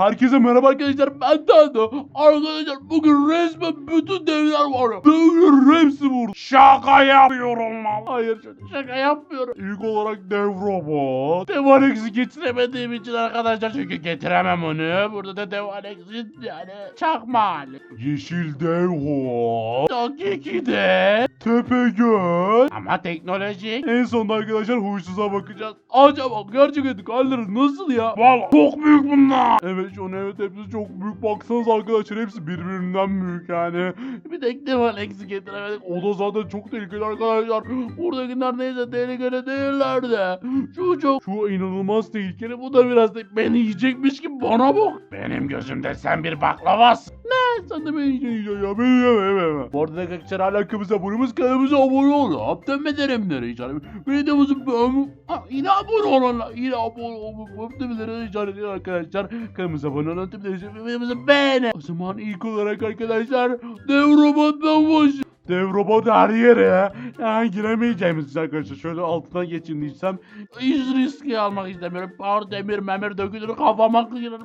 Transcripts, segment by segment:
Herkese merhaba arkadaşlar ben Tando. Arkadaşlar bugün resmen bütün devler var ya. Devler hepsi burada. Şaka yapıyorum lan. Hayır şaka yapmıyorum. İlk olarak dev robot. Dev getiremediğim için arkadaşlar çünkü getiremem onu. Burada da dev Alex'in yani çakma hali. Yeşil dev hop. Hakiki de. Tepegöz. Ama teknolojik. En sonunda arkadaşlar huysuza bakacağız. Acaba gerçekten halleri nasıl ya? Valla çok büyük bunlar. Evet şu an evet hepsi çok büyük. Baksanıza arkadaşlar hepsi birbirinden büyük yani. Bir tek dev Alex'i getiremedik. O da zaten çok tehlikeli arkadaşlar. Buradakiler neyse tehlikeli değiller de. Şu çok şu inanılmaz tehlikeli. Bu da biraz da beni yiyecekmiş gibi bana bak. Benim gözümde sen bir baklavasın. Ne? Sen de beni yiyeceksin ya. Beni yeme yeme. Bu arada arkadaşlar hala kımıza abonemiz kanalımıza abone olun. Hapten ederimleri canım. Videomuzu beğen... Ha, Yine abone olun lan. Yine abone olun. Ederimleri canım arkadaşlar. Kanalımıza abone olun. Ederimleri videomuzu beğenin. O zaman ilk olarak arkadaşlar dev robottan başlayalım. Dev robot her yere. Yani giremeyeceğimiz için arkadaşlar. Şöyle altına geçin diysem. Hiç riski almak istemiyorum. Par demir memir dökülür kafama kıyılır.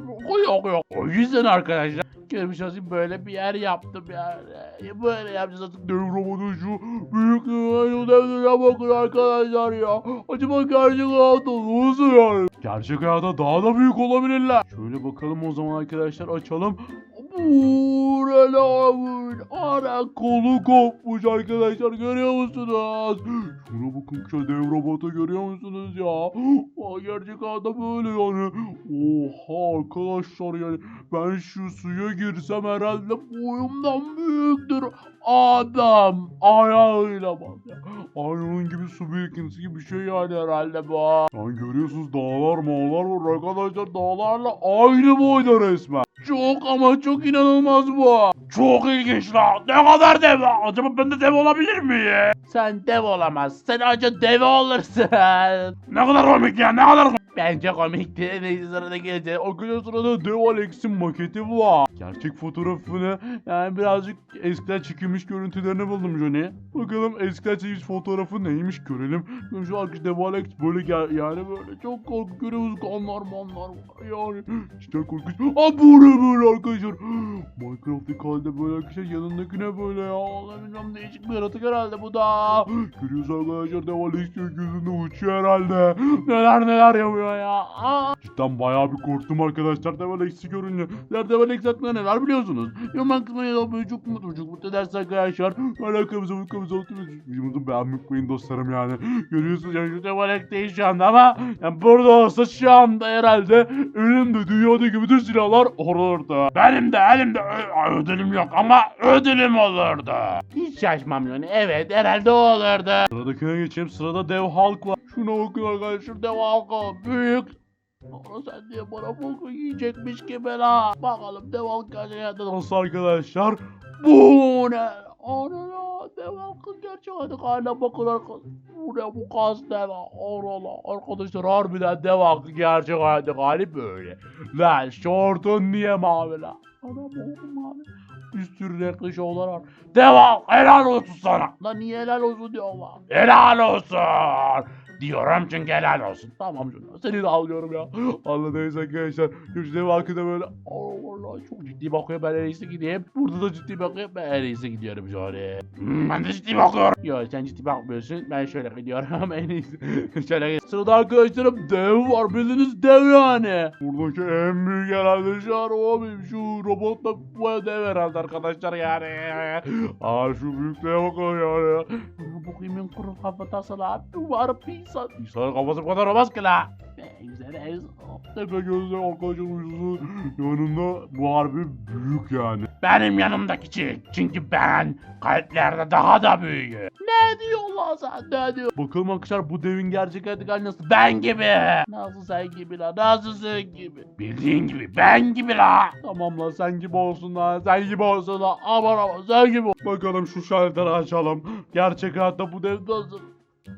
Yok yok. O yüzden arkadaşlar. Görmüş olsun böyle bir yer yaptım yani. Böyle yapacağız artık dev robotun şu büyük devlere bakın arkadaşlar ya. Acaba gerçek hayatta nasıl yani? Gerçek hayatta daha da büyük olabilirler. Şöyle bakalım o zaman arkadaşlar açalım. Buralar ana kolu kopmuş arkadaşlar görüyor musunuz? Şuna bakın şu dev robotu görüyor musunuz ya? Aa, gerçek hayatta böyle yani. Oha arkadaşlar yani ben şu suya girsem herhalde boyumdan büyüktür. Adam ayağıyla bak ya. Aynı onun gibi su birikintisi gibi bir şey yani herhalde bu. Yani görüyorsunuz dağlar mağlar var arkadaşlar dağlarla aynı boyda resmen. Çok ama çok inanılmaz bu. Çok ilginç la. Ne kadar dev. Acaba ben de dev olabilir miyim? Sen dev olamazsın. Sen ancak dev olursun. Ne kadar komik ya ne kadar komik. Bence komikti. Neyse sırada. O gün sırada Dev Alex'in maketi var. Gerçek fotoğrafını yani birazcık eskiden çekilmiş görüntülerini buldum Johnny. Bakalım eskiden çekilmiş fotoğrafı neymiş görelim. Şu arkadaş Dev Alex böyle gel yani böyle çok korkuyoruz. Kanlar manlar var yani. Cidden korkunç. Aa bu ne böyle arkadaşlar. Minecraft'taki halde böyle arkadaşlar yanındakine böyle ya. Allah bilmem değişik bir yaratık herhalde bu da. Görüyoruz arkadaşlar Dev Alex gökyüzünde uçuyor herhalde. Neler neler yapıyor ya. Cidden bayağı bir korktum arkadaşlar Dev Alex'i görünce. Sizler Dev Alex hakkında neler biliyorsunuz? Yorumlar kısmına yazın. Böyle çok mutlu çok mutlu edersiniz arkadaşlar. Alakamızı mutkamızı oturmuş. Videomuzu beğenmeyi unutmayın dostlarım yani. Görüyorsunuz yani şu Dev Alex değil şu anda ama yani burada olsa şu anda herhalde elimde dünyadaki bütün silahlar olurdu. Benim de elimde ö- yok ama ödülüm olurdu. Hiç şaşmam yani. Evet herhalde o olurdu. Sıradakine geçeyim. Sırada dev halk var. Şuna bakın arkadaşlar dev halkı. Büyük. Ama sen diye bana boku yiyecekmiş gibi la. Bakalım dev halkı gerçekten nasıl arkadaşlar. Bu ne? Ana ya dev halkı gerçekten hala bakın arkadaşlar. Bu ne bu kas dev Orala arkadaşlar harbiden dev halkı gerçek hayatta hali böyle. Lan şortun niye mavi la? Ana bu mavi. Bir sürü renkli şovlar var. Devam helal olsun sana. Lan niye helal olsun diyorlar. Helal olsun. Diyorum çünkü helal olsun. Tamam canım seni de alıyorum ya. Anladınız arkadaşlar. Dev hakkında böyle. Aa vallahi çok ciddi bakıyor ben en iyisi gideyim. Burada da ciddi bakıyor ben en gidiyorum şöyle. Hmm, ben de ciddi bakıyorum. Yo sen ciddi bakmıyorsun. Ben şöyle gidiyorum en iyisi. şöyle Sırada arkadaşlarım dev var bildiğiniz dev yani. Buradaki en büyük herhalde şu benim şu robotla bu dev herhalde arkadaşlar yani. Aa şu büyüklüğe bakın yani. Bu kimin kuru kafatası la? Duvar pizza. İnsanın kafası bu kadar olmaz ki la. Neyse neyse. Tepe gözle arkadaşlar uyusun. Yanında bu harbi büyük yani. Benim yanımda küçük. Çünkü ben kalplerde daha da büyüğüm. Ne diyorlar sen ne diyor? Bakalım arkadaşlar bu devin gerçek hayattaki nasıl? Ben gibi. Nasıl sen gibi la? Nasıl sen gibi? Bildiğin gibi ben gibi la. Tamam la sen gibi olsun la. Sen gibi olsun la. Aman aman sen gibi ol. Bakalım şu şalteri açalım. Gerçek hayatta bu dev nasıl?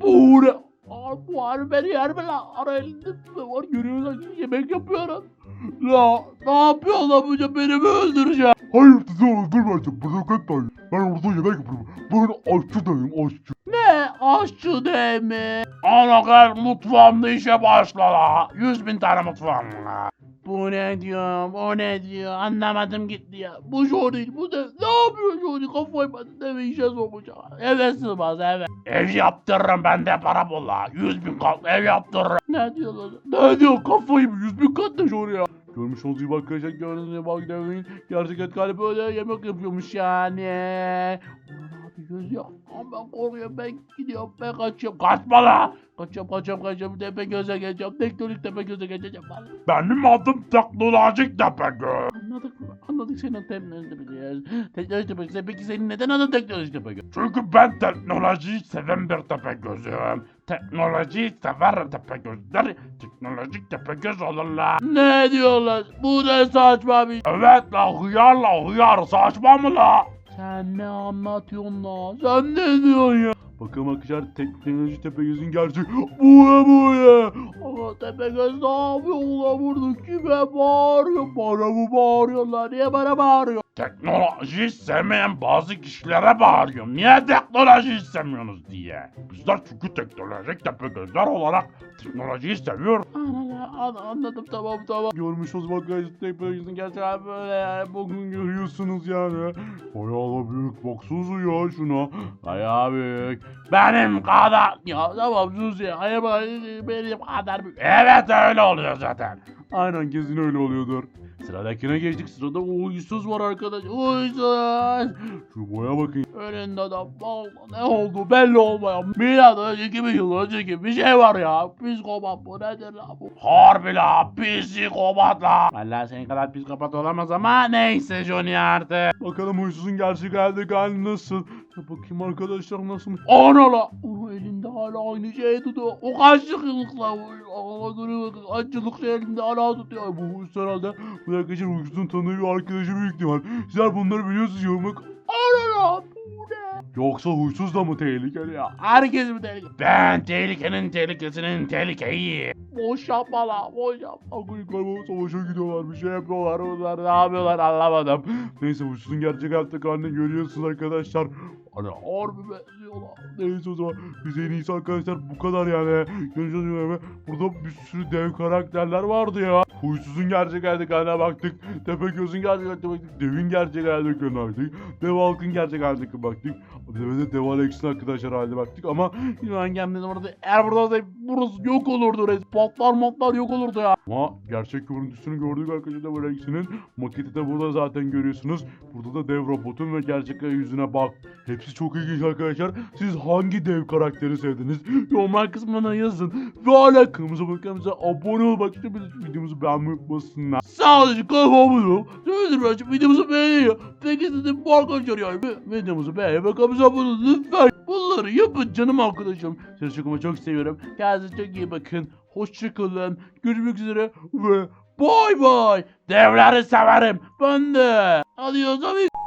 Bu ne? Aa, bu harbi beni yer mi la? Ara elinde ne var görüyorlar yemek yapıyorum. La ne yapıyorsun la bu beni mi öldürecek? Hayır sizi öldürmeyeceğim bırak etmeyin. Ben orada yemek yapıyorum. Ben aşçı dayım aşçı. Ne aşçı değil mi? Ana gel mutfağımda işe başla la. Yüz bin tane mutfağım la. Bu ne diyor? O ne diyor? Anlamadım gitti ya. Bu Johnny. Bu da ne yapıyor Johnny? Kafayı bana deve işe sokacak. Eve sığmaz eve. Ev yaptırırım bende para bul la. Yüz bin kat ev yaptırırım. Ne diyor lan? Ne diyor? Kafayı mı? Yüz bin kat da ya. Görmüş olduğu gibi arkadaşlar gördüğünüz gibi bak devenin gerçekten galiba böyle yemek yapıyormuş yani. Ulan abi göz ya. Ama ben korkuyorum ben gidiyorum ben kaçıyorum. Kaçma la. Kaçıyorum kaçıyorum kaçıyorum tepe göze geçeceğim. Teknolojik tepe göze geçeceğim ben. Benim adım teknolojik Tepegöz. Anladık mı? Anladık senin teknolojik tepe göz. Teknolojik tepe göz. Peki senin neden adın teknolojik tepe göz? Çünkü ben teknolojiyi seven bir Tepegöz'üm. Teknolojiyi sever Tepegözler teknolojik Tepegöz olurlar. Ne diyorlar? Bu ne saçma bir Evet la hıyar la hıyar saçma mı la? Sen ne anlatıyorsun la? Sen ne diyorsun ya? Bakalım arkadaşlar teknoloji Tepegöz'ün gerçek. Bu ne bu ne? Ama Tepegöz ne yapıyor ulan burada? Kime bağırıyor? Bana mı bağırıyorlar? Niye bana bağırıyor? Teknolojiyi sevmeyen bazı kişilere bağırıyorum. Niye teknolojiyi sevmiyorsunuz diye. Bizler çünkü teknolojik Tepegözler olarak teknolojiyi seviyoruz. Ana, ana, anladım tamam tamam. Görmüş o zaman arkadaşlar teknolojinin gerçekten böyle yani bugün görüyorsunuz yani. Bayağı da büyük baksanıza ya şuna. Bayağı büyük. Benim kadar. Ya tamam sus ya. Hayır benim kadar büyük. Evet öyle oluyor zaten. Aynen kesin öyle oluyordur. Sıradakine geçtik. Sırada uysuz var arkadaş. Uysuz. Şu boya bakın. Önünde adam. Vallahi ne oldu belli olmayan. Milat önceki bir yıl önceki bir şey var ya. Psikopat bu nedir la bu? Harbi la psikopat la. Vallahi senin kadar psikopat olamaz ama neyse Johnny artık. Bakalım huysuzun gerçek halde hali nasıl? Bakayım arkadaşlar nasıl? Ana la! Onun elinde hala aynı şeyi tutuyor. O kaç yıllıkla Aa duruyor bakın. Kaç yıllık şey elinde hala tutuyor. Bu huysuz herhalde. Bu arkadaşlar tanıdığı bir arkadaşı büyük ihtimal. Sizler bunları biliyorsunuz yorumluk. Ana la! Bu ne? Yoksa huysuz da mı tehlikeli ya? Herkes mi tehlikeli? Ben tehlikenin tehlikesinin tehlikeyi. Boş yapma la, boş yapma. Galiba savaşa gidiyorlar, bir şey yapıyorlar. Onlar ne yapıyorlar anlamadım. Neyse bu sizin gerçek hayattaki halini görüyorsunuz arkadaşlar. Hani harbi benziyorlar. Neyse o zaman biz en iyisi arkadaşlar bu kadar yani. Görüşürüz. Burada bir sürü dev karakterler vardı ya. Huysuzun gerçek hayattaki haline baktık. Tepegöz'ün gerçek hayattaki baktık. Devin gerçek hayattaki baktık. Dev halkın gerçek hayattaki baktık. Ve de Dev Alex'in arkadaşlar haline baktık ama ben gelmedim orada. Eğer burada burası yok olurdu resmen. Patlar matlar yok olurdu ya. Ama gerçek görüntüsünü gördük arkadaşlar Dev Alex'inin. Maketi de burada zaten görüyorsunuz. Burada da dev robotun ve gerçek yüzüne bak. Hepsi çok ilginç arkadaşlar. Siz hangi dev karakteri sevdiniz? Yorumlar kısmına yazın. Ve hala kanalımıza bakımıza abone ol. Bak işte biz videomuzu beğenmeyi unutmasınlar. Sağ olun Söyledim açıp videomuzu beğeniyor. Peki dedim bu arkadaşlar yani videomuzu beğenip kanalımıza abone olun lütfen. Bunları yapın canım arkadaşım. Sizi çok çok seviyorum. Kendinize çok iyi bakın. Hoşçakalın. Görüşmek üzere ve bay bay. Devleri severim. Ben de. Adios amigos.